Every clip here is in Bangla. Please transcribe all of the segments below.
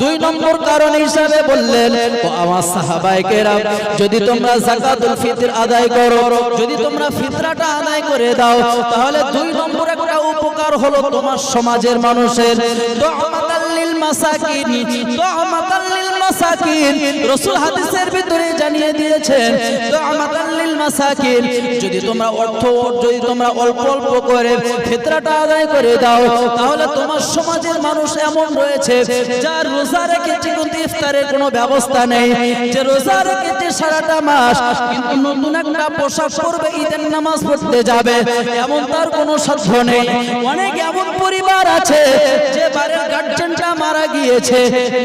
দুই নম্বর কারণ হিসাবে বললেন আমার যদি তোমরা যাকাতুল ফিতর আদায় করো তোমরা ফিতরাটা আদায় করে দাও, তাহলে দুই নম্বর একটা উপকার হলো তোমার সমাজের মানুষের লিল মাসাকিন লিল মাসাকিন। রাসূল হাদিসের ভিতরে জানিয়ে দিয়েছেন লিল মাসাকিন, যদি তোমরা অর্থ, যদি তোমরা অল্প অল্প করে ফিতরাটা আদায় করে দাও, তাহলে তোমার সমাজের মানুষ এমন রয়েছে, যার রোজা রেখেছে কিন্তু ইফতারের কোনো ব্যবস্থা নেই, যে রোজা রেখেছে সারাটা মাস কিন্তু নতুন একটা পোশাক পরবে, ঈদের নামাজ পড়তে যাবে, এমন তার কোনো সাধ্য নেই। অনেক এমন পরিবার আছে, যে বাড়ির গার্জেনটা মারা গিয়েছে।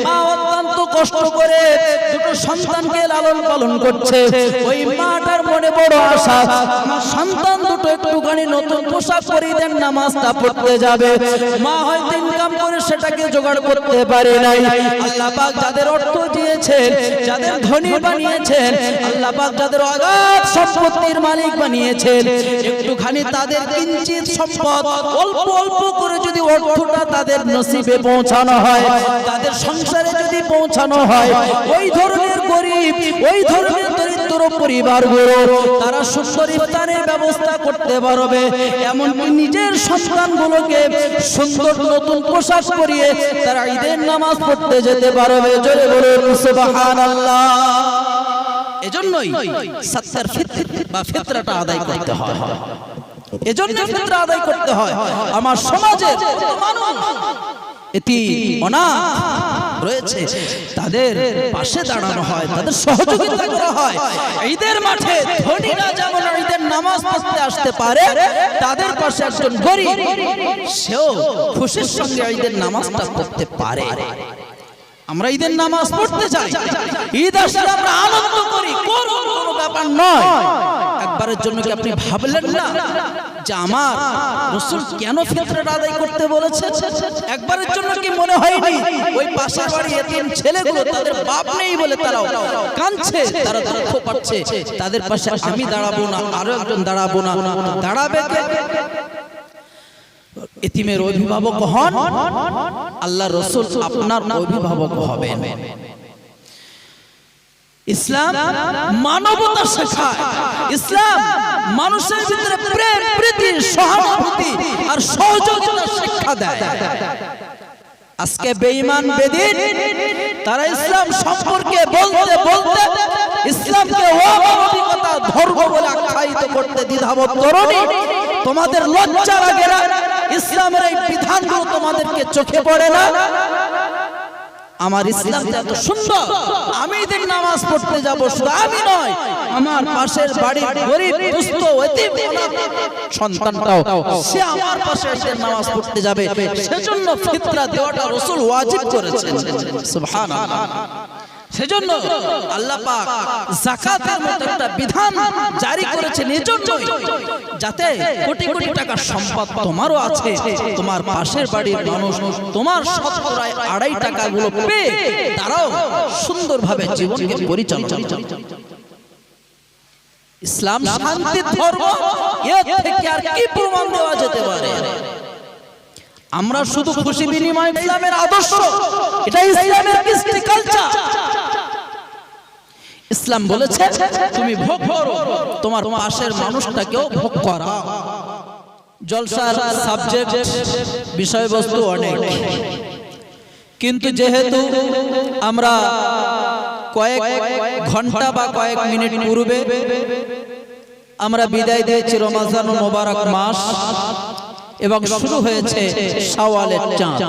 মা অত্যন্ত কষ্ট করে দুটো সন্তানকে লালন পালন করছে। ওই মাটার মনে বড় আশা সন্তান দুটো একটুখানি নতুন পোশাক পরে ঈদের নামাজটা পড়তে যাবে। মা হয়তো ইনকাম করে সেটাকে জোগাড় করতে পারে নাই। আল্লাহ পাক যাদের অর্থ দিয়েছেন, যাদের ধনী বানিয়েছেন, আল্লাহ পাক যাদের অগাধ সম্পত্তির মালিক বানিয়েছেন, একটুখানি তাদের কিঞ্চিত সম্পদ অল্প অল্প করে যদি অর্থটা তাদের নসিবে পৌঁছানো হয়, তাদের সংসারে যদি পৌঁছানো হয়, ওই ধরনের গরিব, ওই ধরনের দরিদ্র পরিবারগুলো তারা সুন্দর ব্যবস্থা করতে পারবে। এমনকি নিজের সন্তানগুলোকে সুন্দর নতুন পোশাক পরিয়ে তারা ঈদের নামাজ পড়তে যেতে পারবে। জোরে বলুন, সুবহানাল্লাহ। এজন্যই সত্তর ফিতর বা ফিতরাটা আদায় করতে হয়। এজন্য ফিতরা আদায় করতে হয়। আমার সমাজে এটি অনাথ রয়েছে। তাদের পাশে দাঁড়ানো হয়, তাদের সহযোগিতা করা হয়। ঈদের মাঠে ধনীরা যেমন ঈদের নামাজ পড়তে আসতে পারে, তাদের পাশে একজন গরিব, সেও খুশির সঙ্গে ঈদের নামাজটা পড়তে পারে। আমরা ঈদের নামাজ পড়তে চাই। ঈদ আসলে আমরা আনন্দ করি কোনো ব্যাপার নয়। একবারের জন্য কি আপনি ভাবলেন না? আমার রসুল কেন ফিতরাটা আদায় করতে বলেছে? একবারের জন্য কি মনে হয়নি? ওই পাশের বাড়ি ছেলেগুলো তাদের বাপ নেই বলে তারাও কাঁদছে, তারা দুঃখ পাচ্ছে। তাদের পাশে আমি দাঁড়াবো না, আরও একজন দাঁড়াবো না। দাঁড়াবে এতিমের অভিভাবক হন, আল্লাহ রসুল আপনার অভিভাবক হবেন। ইসলাম মানবতা শেখায়। ইসলাম মানুষের ভিতরে প্রেম, প্রীতি, সহানুভূতি আর সহযোগিতা শিক্ষা দেয়। আজকে বেঈমান বেদিন, তারা ইসলাম সম্পর্কে বলতে বলতে ইসলামকে অমানবিকতা ধর্ম বলে আখ্যায়িত করতে দ্বিধাবোধ করনি। তোমাদের লজ্জা লাগে না, ইসলামের এই বিধানগুলো তোমাদেরকে চোখে পড়ে না। আমার ইসলামটা এত সুন্দর আমি দিন নামাজ পড়তে যাব শুধু আমি নয় আমার পাশের বাড়ির গরিব দুস্থ এতিম সন্তানটাও সে আমার পাশে এসে নামাজ পড়তে যাবে। সেজন্য ফিতরা দেওয়াটা রাসূল ওয়াজিব করেছেন। সুবহানাল্লাহ। সেজন্য আল্লাহ পাক যাকাতের মতো একটা বিধান জারি করেছেন এজন্যই, যাতে কোটি কোটি টাকার সম্পদ তোমারও আছে, তোমার পাশের বাড়ির মানুষ তোমার শতকরা আড়াই টাকাগুলো পেয়ে তারাও সুন্দরভাবে জীবনকে পরিচালনা। ইসলাম শান্তির ধর্ম, এর থেকে আর কি প্রমাণ দেওয়া যেতে পারে আমরা শুধু খুশি বিনিময় ইসলামের আদর্শ। এটা ইসলামের কৃষ্টি কালচার ইসলাম বলেছে তুমি ভোগ করো। তোমার পাশের মানুষটাকেও ভোগ করা। জলসার সাবজেক্ট বিষয়বস্তু অনেক। কিন্তু যেহেতু আমরা কয়েক ঘণ্টা বা কয়েক মিনিট পূর্বে আমরা বিদায় দিয়েছি রমাজান মোবারক মাস। এবং শুরু হয়েছে শাওয়ালের চাঁদ।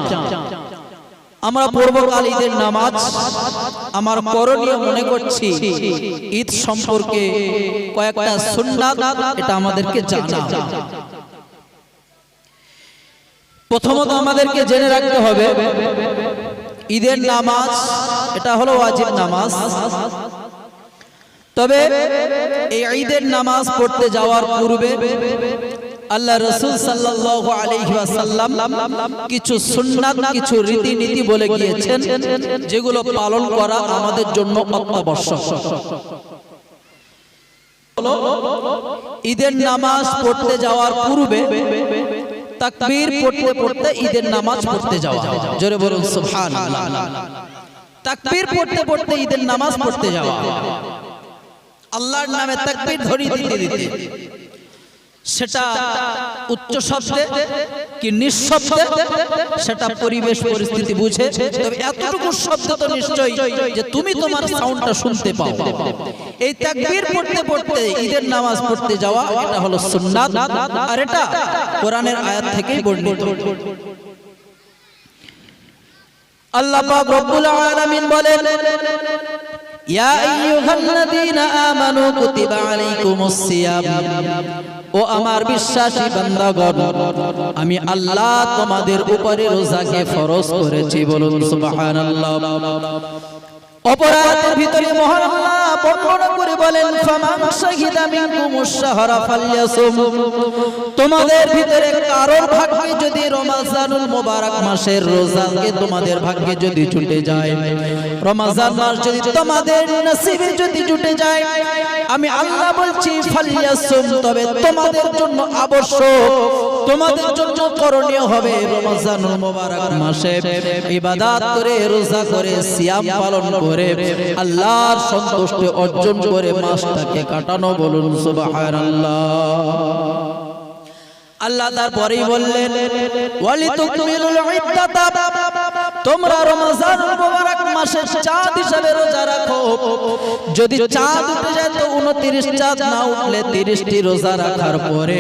আমরা পূর্বকাল ঈদের নামাজ আমার করণীয় মনে করছি। ঈদ সম্পর্কে কয়েকটা সুন্নাত এটা আমাদেরকে জানা। প্রথমত আমাদেরকে জেনে রাখতে হবে ঈদের নামাজ এটা হলো ওয়াজিব নামাজ। তবে এই ঈদের নামাজ পড়তে যাওয়ার পূর্বে আল্লাহ রসুল সাল্লাল্লাহু আলাইহি ওয়াসাল্লাম কিছু সুন্নাত, কিছু রীতিনীতি বলে গিয়েছেন, যেগুলো পালন করা আমাদের জন্য অত্যাবশ্যক। ঈদের নামাজ পড়তে যাওয়ার পূর্বে তাকবীর পড়তে পড়তে ঈদের নামাজ পড়তে যাওয়া। জোরে বলুন, সুবহানাল্লাহ। তাকবীর পড়তে পড়তে ঈদের নামাজ পড়তে যাওয়া। আল্লাহর নামে তাকবীর ধরি দিতে দিতে। সেটা উচ্চ শব্দে কি নিঃশব্দে সেটা পরিবেশ পরিস্থিতি বুঝে। তবে এতটুকু শব্দ তো নিশ্চয়ই যে তুমি তোমার সাউন্ডটা শুনতে পাও। এই তাকবীর পড়তে পড়তে ঈদের নামাজ পড়তে যাওয়া এটা হলো সুন্নাত। আর এটা কোরআনের আয়াত থেকেই বর্ণিত। আল্লাহ পাক রব্বুল আলামিন বলেন ইয়া আইয়ুহাল্লাযীনা আমানু কুতিবা আলাইকুমুস সিয়াম। ও আমার বিশ্বাসী বান্দাগণ আমি আল্লাহ তোমাদের উপরে রোজাকে ফরজ করেছি বলুন সুবহানাল্লাহ। অপরাধের ভিতরে মহান আল্লাহ বর্ণনা করে বলেন, ফামান শাহিদা ফালইয়াসুম। তোমাদের ভিতরে কারোর ভাগ্যে যদি রমজানুল মোবারক মাসের রোজাকে তোমাদের ভাগ্যে যদি ছুটে যায়, রমজান মাস যদি তোমাদের নসিবে যদি ছুটে যায়, আমি আল্লাহ বলছি, ফালইয়াসুম, তবে তোমাদের জন্য আবশ্যক তোমাদের জন্য করণীয় হবে রমজানুল মোবারক মাসে। ইবাদত করে, রোজা করে, সিয়াম পালন করে, আল্লাহর সন্তুষ্টি অর্জন করে মাসটাকে কাটানো বলুন, সুবহানাল্লাহ। আল্লাহ তারপরেই বললেন ওয়ালি তুকমিলুল ইদ্দাতা। তোমরা রমজান মুবারক মাসের চাঁদ হিসাবে রোজা রাখো। যদি চাঁদ উঠে যায় তো 29 চাঁদ না উঠলে 30 টি রোজা রাখার পরে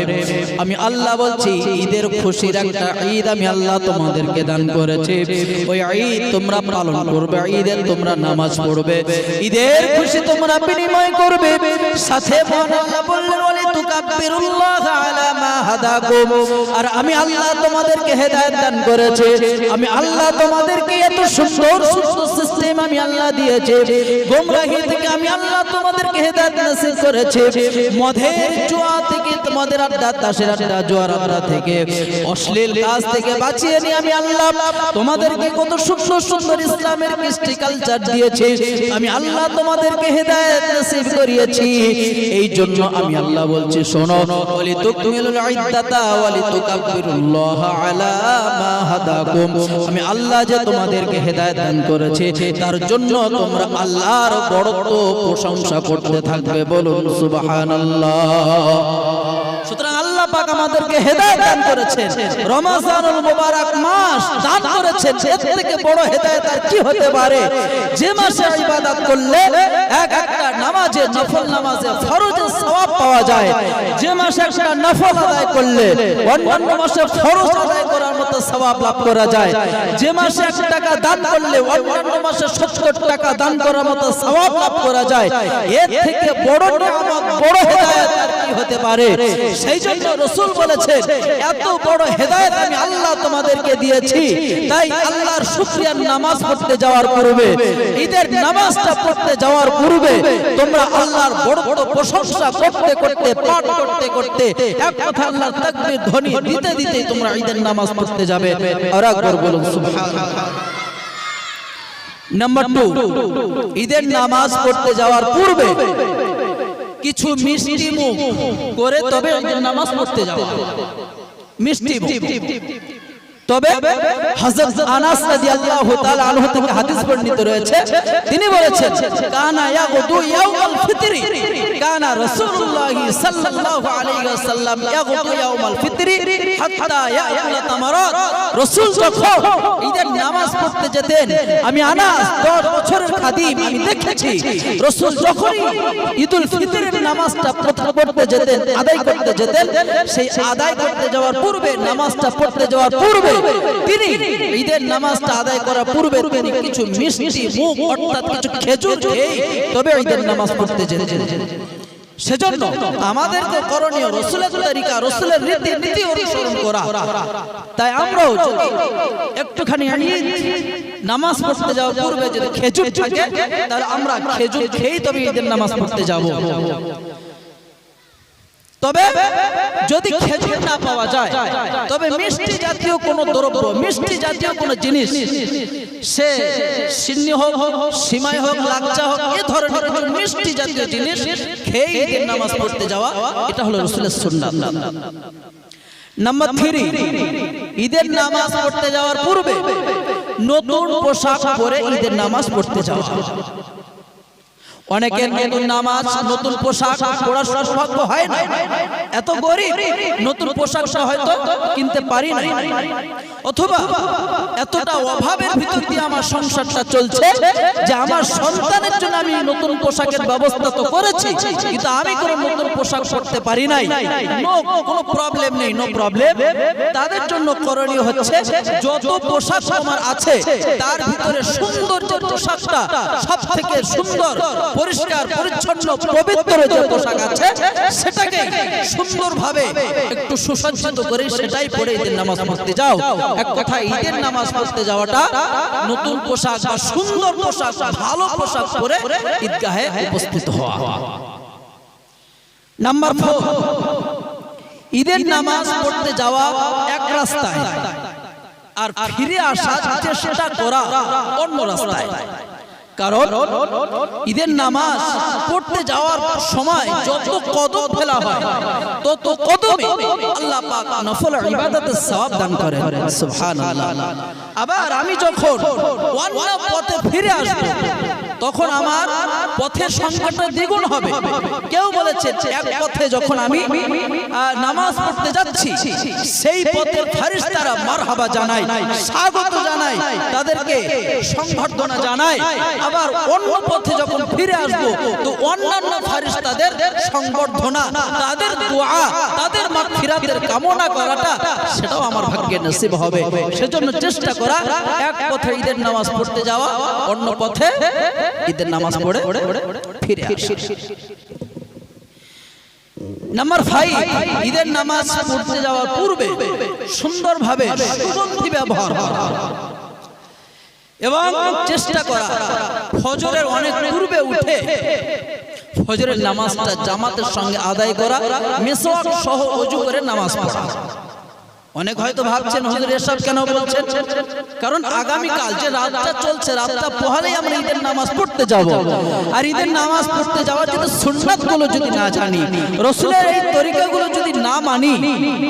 আমি আল্লাহ বলছি, ঈদের খুশির একটা ঈদ আমি আল্লাহ তোমাদেরকে দান করেছি। ওই ঈদ তোমরা পালন করবে ঈদের তোমরা নামাজ পড়বে। ঈদের খুশি তোমরা বিনিময় করবে। সাথে বললেন আর আমি আল্লাহ তোমাদেরকে হেদায়েত দান করেছি। আমি আল্লাহ তোমাদেরকে এত সুন্দর সুন্দর সিস্টেম আমি আল্লাহ দিয়েছি। গোমরাহি থেকে আমি আল্লাহ তোমাদেরকে হেদায়েত নসিব করেছি। মদের জুয়া থেকে, তোমাদের আড্ডা, তাসের আড্ডা, জুয়ার আড্ডা থেকে। অশ্লীল কাজ থেকে বাঁচিয়ে নিয়ে আমি আল্লাহ তোমাদেরকে কত সুন্দর সুন্দর ইসলামের কৃষ্টি কালচার দিয়েছি। আমি আল্লাহ তোমাদেরকে হেদায়েত নসিব করিয়েছি। এই জন্য আমি আল্লাহ বলছি, শোনো ওয়ালি তুকমিলুল ইদ্দাতা ওয়ালি আলা মা হাদাকুম। আমি আল্লাহ যে তোমাদেরকে হেদায়েত দান করেছে, তার জন্য তোমরা আল্লাহর বড়ত্ব প্রশংসা করতে থাকবে। বলুন, সুবহানাল্লাহ। সুতরাং আল্লাহ পাক আমাদেরকে হেদায়েত দান করেছেন। রমজানুল মুবারক মাস দান করেছেন। এর থেকে বড় হেদায়েত আর কি হতে পারে? যে মাসে ইবাদত করলে এক একটা নামাজে, নফল নামাজে ফরজে সওয়াব পাওয়া যায়। যে মাসে একটা নফল আদায় করলে অন্যান্য মাসে ফরজ আদায় করার মতো সওয়াব লাভ করা যায়। যে মাসে এক টাকা দান করলে অন্যান্য মাসে 70 টাকা দান করার মতো সওয়াব লাভ করা যায়। এর থেকে বড় নিয়ামত, বড় হেদায়েত আর কি হতে পারে? সেই জন্য রসুল বলেছেন, এত বড় হেদায়েত আমি আল্লাহ তোমাদেরকে দিয়েছি। তাই আল্লাহর শুকরিয়ার নামাজ পড়তে যাওয়ার পূর্বে, ঈদের নামাজটা পড়তে যাওয়ার পূর্বে তোমরা আল্লাহর বড় বড় প্রশংসা করতে করতে, পাঠ করতে করতে, এক কথা আল্লাহর তাকবীর ধ্বনি দিতে দিতে তোমরা ঈদের নামাজ পড়তে যাবে। আর একবার বলুন, সুবহানাল্লাহ। নাম্বার টু ঈদের নামাজ পড়তে যাওয়ার পূর্বে কিছু মিষ্টি মুখ করে তবে নামাজ পড়তে যাওয়া মিষ্টি মুখ। তবে হযরত আনাস রাদিয়াল্লাহু তাআলা আনহু থেকে হাদিস বর্ণিত রয়েছে তিনি বলেছেন কানা ইয়াগুদু ইয়াউমাল ফিতরি। কানা রাসূলুল্লাহি সাল্লাল্লাহু আলাইহি ওয়াসাল্লাম ইয়াগুদু ইয়াউমাল ফিতরি হাত্তা ইয়াকুলা তামারাত। রাসূল যখন ঈদের নামাজ পড়তে যেতেন আমি আনাস 10 বছরের খাদিম আমি দেখেছি রাসূল যখনই ঈদুল ফিতরের নামাজটা পড়তে যেতেন আদায় করতে যেতেন সেই আদায় করতে যাওয়ার পূর্বে নামাজটা পড়তে যাওয়ার পূর্বে তিনি ঈদের নামাজটা আদায় করার পূর্বে তিনি কিছু মিষ্টি মুখ অর্থাৎ কিছু খেজুর তবে ঈদের নামাজ পড়তে যেতেন। সেজন্য আমাদেরকে করণীয় রসুলের তরিকা, রসুলের রীতি, নীতি অনুসরণ করা। তাই আমরাও একটুখানি নামাজ পড়তে যাওয়ার পূর্বে যদি খেজুর থাকে, তাহলে আমরা খেজুর খেয়েই তবে ঈদের নামাজ পড়তে যাব। তবে যদি খেজুর না পাওয়া যায় তবে মিষ্টি জাতীয় কোনো দ্রব্য মিষ্টি জাতীয় কোনো জিনিস সে সিন্নি হোক হোক সিমাই হোক লাচ্চা হোক এ ধরনের মিষ্টি জাতীয় জিনিস খেয়ে ঈদের নামাজ পড়তে যাওয়া এটা হলো রসুলের সুন্নাত। নাম্বার থ্রি ঈদের নামাজ পড়তে যাওয়ার পূর্বে নতুন পোশাক পরে ঈদের নামাজ পড়তে যাওয়া। অনেকের নতুন নামাজ নতুন পোশাক পড়ার সৌভাগ্য হয় না। এত গরিব নতুন পোশাকটা হয়তো কিনতে পারি না। অথবা এতটা অভাবের ভিতর দিয়ে আমার সংসারটা চলছে যে আমার সন্তানের জন্য আমি নতুন পোশাকের ব্যবস্থা তো করেছি কিন্তু আমি কোনো নতুন পোশাক পরতে পারি নাই। কোনো প্রবলেম নেই নো প্রবলেম তাদের জন্য করণীয় হচ্ছে যত পোশাক আমার আছে তার ভিতরে সুন্দর যে পোশাকটা সব থেকে সুন্দর পরিষ্কার পরিচ্ছন্ন পবিত্র যে পোশাক আছে সেটাকে সুন্দরভাবে একটু সুসজ্জিত করে সেটাই পরে ঈদের নামাজ পড়তে যাও। এক কথা ঈদের নামাজ পড়তে যাওয়াটা নতুন পোশাক বা সুন্দর পোশাক ভালো পোশাক পরে ঈদগাহে উপস্থিত হওয়া। নাম্বার ফোর ঈদের নামাজ পড়তে যাওয়া এক রাস্তায়। আর ফিরে আসা চেষ্টা করা অন্য রাস্তায়। কারণ ঈদের নামাজ পড়তে যাওয়ার সময় যত কদম ফেলা হয়, তত কদমে আল্লাহ পাক নফল ইবাদতের সওয়াব দান করেন। সুবহানাল্লাহ। আবার আমি যখন পথে ফিরে আসব, তখন আমার পথের সংখ্যাটা দ্বিগুণ হবে। কেউ বলেছে, এক পথে যখন আমি নামাজ পড়তে যাচ্ছি, সেই পথের ফারিস্তারা মারহাবা জানায়, স্বাগত জানায়, তাদেরকে সংবর্ধনা জানায়। আবার অন্য পথে যখন ফিরে আসব, তো অন্যান্য ফারিস্তাদের সংবর্ধনা, তাদের দোয়া, তাদের মাগফিরাতের কামনা করাটা, সেটাও আমার ভাগ্যে নসিব হবে। সেজন্য চেষ্টা করা এক পথে ঈদের নামাজ পড়তে যাওয়া অন্য পথে ঈদের নামাজ পড়ে ফিরে নাম্বার ফাইভ ঈদের নামাজ পড়তে যাওয়ার পূর্বে সুন্দরভাবে সুগন্ধি ব্যবহার এবং চেষ্টা করা ফজরের অনেক পূর্বে উঠে ফজরের নামাজটা জামাতের সঙ্গে আদায় করা মেসওয়াক সহ অজু করে নামাজ পড়া। অনেক হয়তো ভাবছেন, হুজুর, এসব কেন বলছেন? কারণ আগামী কাল যে রাতটা চলছে, রাতটা পোহালেই আমরা ঈদের নামাজ পড়তে যাব। আর ঈদের নামাজ পড়তে যাওয়ার জন্য সুন্নাতগুলো যদি না জানি, রসুলের এই তরিকাগুলো যদি না মানি,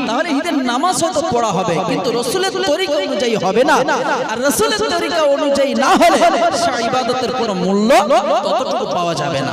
তাহলে ঈদের নামাজ হয়তো পড়া হবে। কিন্তু রসুলের তরিকা অনুযায়ী হবে না। আর রসুলের তরিকা অনুযায়ী না হলে ইবাদতের কোনো মূল্য ততটুকু পাওয়া যাবে না।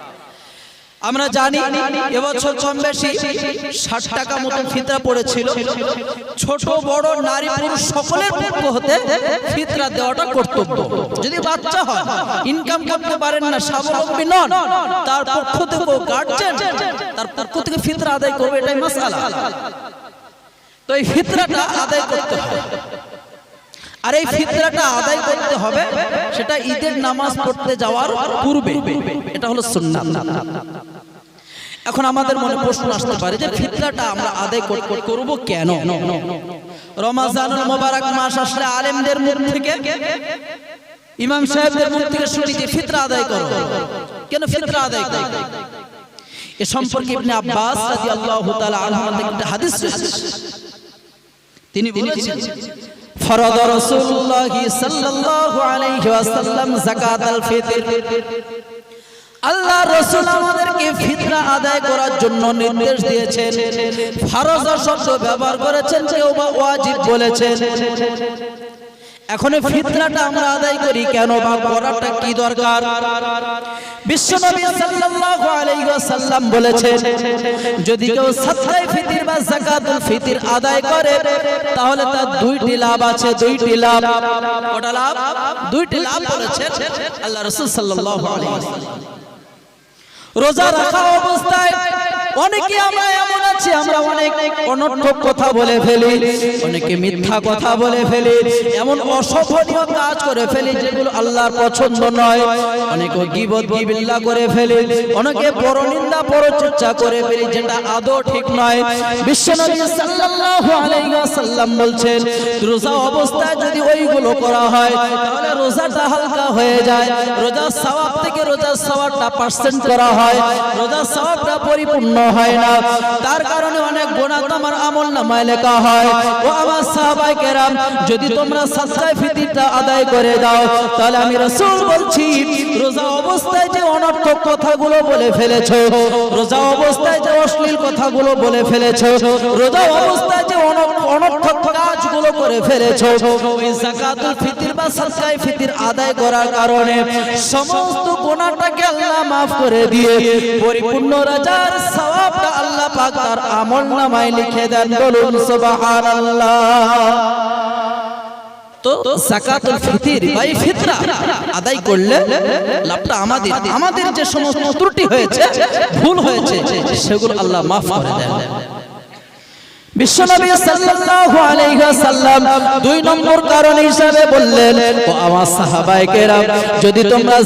আমরা জানি এবছর কম বেশি ষাট টাকা মতো ফিতরা পড়েছিল। ছোট বড় নারী পুরুষ সকলের পক্ষ হতে ফিতরা দেওয়াটা কর্তব্য। যদি বাচ্চা হয় ইনকাম করতে পারেন না স্বাবলম্বী নন তার পক্ষ থেকে গার্জেন তার পক্ষ থেকে ফিতরা আদায় করবে এটাই মাসালা। তো এই ফিতরাটা আদায় করতে হবে। আর এই ফিতরাটা আদায় করতে হবে, সেটা ঈদের নামাজ পড়তে যাওয়ার পূর্বে। এটা হলো সুন্নাত। এখন আমাদের মনে প্রশ্ন আসতে পারে যে ফিতরাটা আমরা আদায় কর- কর- করব কেন? রমাজানুল মোবারক মাস আসলে আলেমদের মুখ থেকে, ইমাম সাহেবদের মুখ থেকে শুনি যে ফিতরা আদায় করো। কেন ফিতরা আদায় করো? এ সম্পর্কে ইবনে আব্বাস রাদিয়াল্লাহু তাআলা আনহু একটা হাদিস তিনি বলেছেন ফরদ রাসূলুল্লাহ সাল্লাল্লাহু আলাইহি ওয়াসাল্লাম যাকাতাল ফিতর। আল্লাহ রাসূল আমাদেরকে ফিতরা আদায় করার জন্য নির্দেশ দিয়েছেন। ফরজ শব্দ ব্যবহার করেছেন, কেউ বা ওয়াজিব বলেছেন। এখন এই ফিতরাটা আমরা আদায় করি কেন বা করাটা কি দরকার? বিশ্বনবী সাল্লাল্লাহু আলাইহি ওয়াসাল্লাম বলেছেন যদি কেউ সাতটায় ফিতির বা যাকাতুল ফিতির আদায় করে তাহলে তার দুইটি লাভ আছে দুইটি লাভ। কটা লাভ? দুইটি লাভ বলেছেন আল্লাহ রাসূল সাল্লাল্লাহু আলাইহি ওয়াসাল্লাম। রোজা রাখা অবস্থায় অনেকে আমরা এমন আছি আমরা অনেক অনর্থক কথা বলে ফেলি, অনেকে মিথ্যা কথা বলে ফেলি, এমন অসফলীয় কাজ করে ফেলি যেগুলো আল্লাহর পছন্দ নয়। অনেকে গিবত, গিবিল্লা করে ফেলি, অনেকে পরনিন্দা, পরচর্চা করে ফেলি যেটা আদৌ ঠিক নয়। বিশ্বনবী সাল্লাল্লাহু আলাইহি ওয়াসাল্লাম বলছেন, রোজা অবস্থায় যদি ওইগুলো করা হয়, তাহলে রোজাটা হালকা হয়ে যায়। রোজার সওয়াব থেকে রোজার সওয়াবটা পার্সেন্ট করা হয়। রোজার সওয়াবটা পরিপূর্ণ হয় না। তার কারণে অনেক গুনাহ তোমার আমল নামায় লেখা হয়। ও আমার সাহাবায়ে কেরাম, যদি তোমরা সাদকায়ে ফিতরটা আদায় করে দাও, তাহলে আমি রাসূল বলছি, রোজা অবস্থায় যে অনর্থক কথাগুলো বলে ফেলেছো, রোজা অবস্থায় যে অশ্লীল কথাগুলো বলে ফেলেছো, রোজা অবস্থায় যে অনর্থক কাজগুলো করে ফেলেছো, ওই যাকাতুল ফিতর বা সাদকায়ে ফিতর আদায় করার কারণে সমস্ত গুনাহটাকে আল্লাহ মাফ করে দিয়ে, পরিপূর্ণ রাজার সওয়াবটা আল্লাহ পাক তার আমল নামায় লিখে দেন, বলুন সুবহানাল্লাহ। তো আদায় করলে আমাদের আমাদের যে সমস্ত ত্রুটি হয়েছে, ভুল হয়েছে, সেগুলো আল্লাহ মাফ করে দেন। যদি তোমরা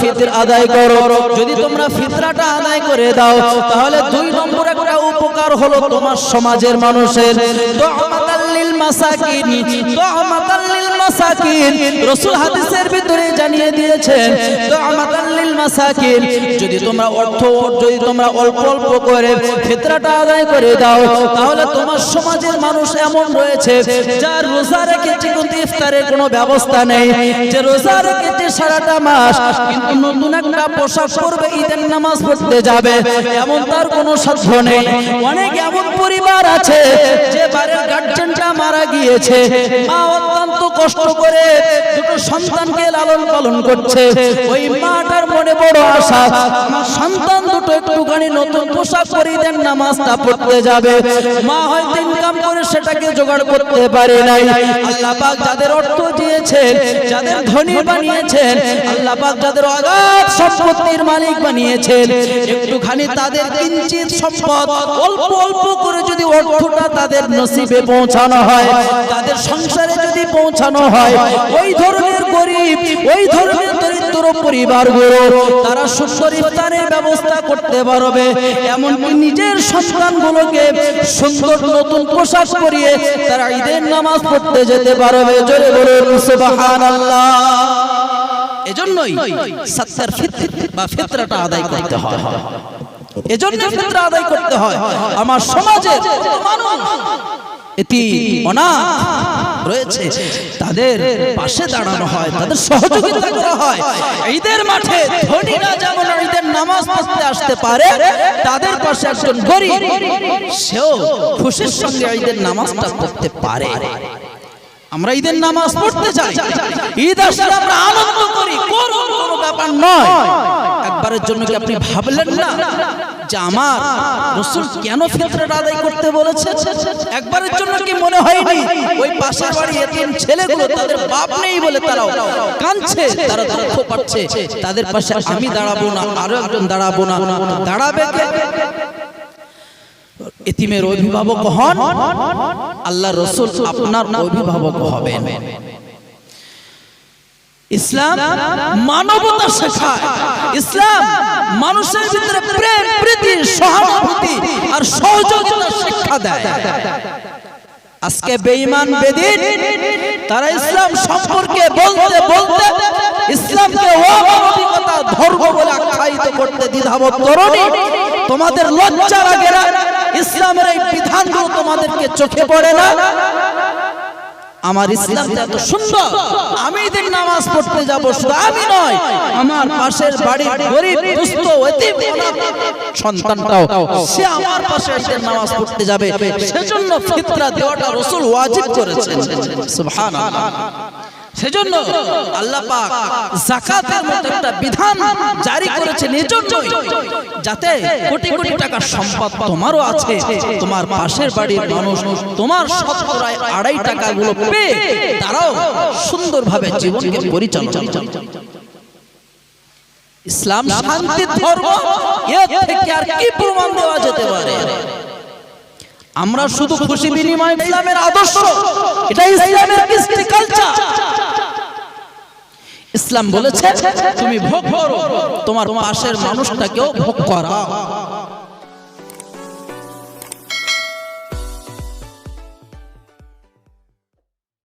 ফিতর আদায় করো, যদি তোমরা ফিতরাটা আদায় করে দাও, তাহলে দুই উপকার হলো তোমার সমাজের মানুষের। মাসাকিন হাদিসের ভিতরে জানিয়ে দিয়েছেন মাসাকিন, যদি তোমরা অর্থ যদি তোমরা অল্প অল্প করে ফিতরাটা আদায় করে দাও, তাহলে তোমার সমাজের মানুষ এমন রয়েছে, যার রোজা রেখেছে কিন্তু ইফতারের কোনো ব্যবস্থা নেই। যে রোজা রেখেছে সারাটা মাস, কিন্তু নতুন একটা পোশাক পরবে, ঈদের নামাজ পড়তে যাবে, এমন তার কোনো সাধ্য নেই। অনেক এমন পরিবার আছে, যে বাড়ির গার্জেনটা মারা গিয়েছে, মা অত্যন্ত কষ্ট করে দুটো সন্তানকে লালন পালন করছে। ওই মাটার মনে বড় আশা। সন্তান দুটো একটুখানি নতুন পোশাক পরিয়ে দেন, নামাজটা পড়তে যাবে। মা হয়তো ইনকাম করে সেটাকে জোগাড় করতে পারে নাই। আল্লাহ পাক যাদের অর্থ দিয়েছেন, যাদের ধনী বানিয়েছেন, আল্লাহ পাক যাদের অগাধ সম্পত্তির মালিক বানিয়েছেন, একটুখানি তাদের কিঞ্চিত সম্পদ অল্প অল্প করে যদি অর্থটা তাদের নসিবে পৌঁছানো হয়, তাদের সংসারে যদি পৌঁছানো হয়, ওই ধরনের গরিব, ওই ধরনের দরিদ্র পরিবারগুলো তারা সুন্দর ইফতারের ব্যবস্থা করতে পারবে। এমনকি নিজের সন্তানগুলোকে সুন্দর নতুন পোশাক পরিয়ে তারা ঈদের নামাজ পড়তে যেতে পারবে। জোরে বলুন, সুবহানাল্লাহ। এজন্যই সত্তর ফিতর বা ফিতরাটা আদায় করতে হয়। এজন্য ফিতরা আদায় করতে হয়। আমার সমাজের মানুষ এটি অনাথ রয়েছে। তাদের পাশে দাঁড়ানো হয়, তাদের সহযোগিতা করা হয়। ঈদের মাঠে ধনীরা যেমন ঈদের নামাজ পড়তে আসতে পারে, তাদের পাশে একজন গরিব, সেও খুশির সঙ্গে ঈদের নামাজটা পড়তে পারে। আমরা ঈদের নামাজ পড়তে যাই। ঈদ আসলে আমরা আনন্দ করি কোনো ব্যাপার নয়। একবারের জন্য কি আপনি ভাবলেন না যে আমার রসুল কেন ফিতরাটা আদায় করতে বলেছে? একবারের জন্য কি মনে হয়নি? ওই পাশের বাড়ি এতিম ছেলেগুলো তাদের বাপ নেই বলে তারাও কাঁদছে, তারা দুঃখ পাচ্ছে। তাদের পাশে আমি দাঁড়াবো না, আরও একজন দাঁড়াবো না। দাঁড়াবে এতিমের অভিভাবক হন আল্লাহ রসুল আপনার অভিভাবক হবেন। ইসলাম মানবতা শেখায়। ইসলাম মানুষের ভিতরে প্রেম, প্রীতি, সহানুভূতি আর সহযোগিতা শিক্ষা দেয়। আজকে বেঈমান বেদিন, তারা ইসলাম সম্পর্কে বলতে বলতে ইসলামকে অমানবিকতা, ধর্ম বলে আখ্যায়িত করতে দ্বিধাবোধ করনি। তোমাদের লজ্জা লাগে না, ইসলামের এই বিধানগুলো তোমাদেরকে চোখে পড়ে না। আমার ইসলামটা এত সুন্দর আমি এদিন নামাজ পড়তে যাব শুধু আমি নয় আমার পাশের বাড়ির গরিব দুস্থ এতিম সন্তানটাও সে আমার পাশে এসে নামাজ পড়তে যাবে। সেজন্য ফিতরা দেওয়াটা রাসূল ওয়াজিব করেছেন। সুবহানাল্লাহ। সেজন্য আল্লাহ পাক যাকাতের মতো একটা বিধান জারি করেছেন এজন্যই যাতে কোটি কোটি টাকার সম্পদ তোমারও আছে, তোমার পাশের বাড়ির মানুষ তোমার শতকরায় আড়াই টাকাগুলো পেয়ে তারাও সুন্দরভাবে জীবনকে পরিচালনা। ইসলাম শান্তির ধর্ম, এর থেকে আর কি প্রমাণ দেওয়া যেতে পারে আমরা শুধু খুশি বিনিময় ইসলামের আদর্শ। এটা ইসলামের কৃষ্টি কালচার ইসলাম বলেছে তুমি ভোগ করো তোমার পাশের মানুষটাকেও ভোগ করা